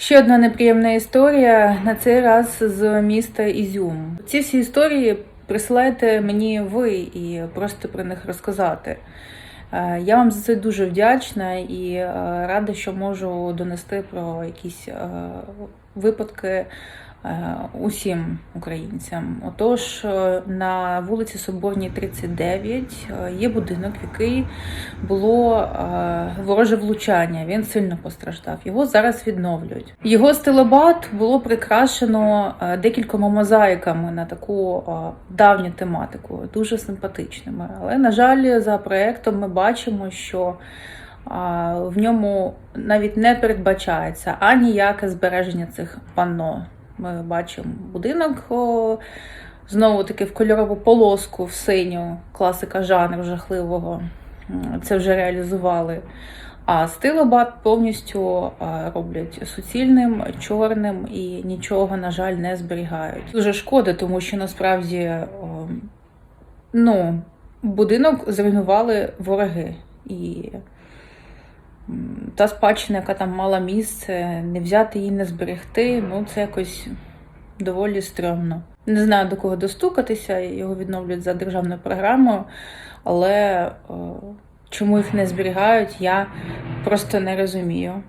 Ще одна неприємна історія на цей раз з міста Ізюм. Ці всі історії присилайте мені ви і просто про них розказати. Е, Я вам за це дуже вдячна і е, рада, що можу донести про якісь е, випадки усім українцям. Отож, е, на вулиці Соборній, 39 е, є будинок, в який було е, вороже влучання. Він сильно постраждав. Його зараз відновлюють. Його стилобат було прикрашено е, декількома мозаїками на таку е, давню тематику, дуже симпатичними. Але на жаль, за проектом ми бачимо, що в ньому навіть не передбачається аніяке збереження цих панно. Ми бачимо будинок знову таки в кольорову полоску в синю, класика жанру жахливого. Це вже реалізували. А стилобат повністю роблять суцільним, чорним і нічого, на жаль, не зберігають. Дуже шкода, тому що насправді ну, будинок зруйнували вороги. І та спадщина, яка там мала місце, не взяти її, не зберегти, ну це якось доволі стрьомно. Не знаю до кого достукатися, його відновлюють за державною програмою, але е, чому їх не зберігають, я просто не розумію.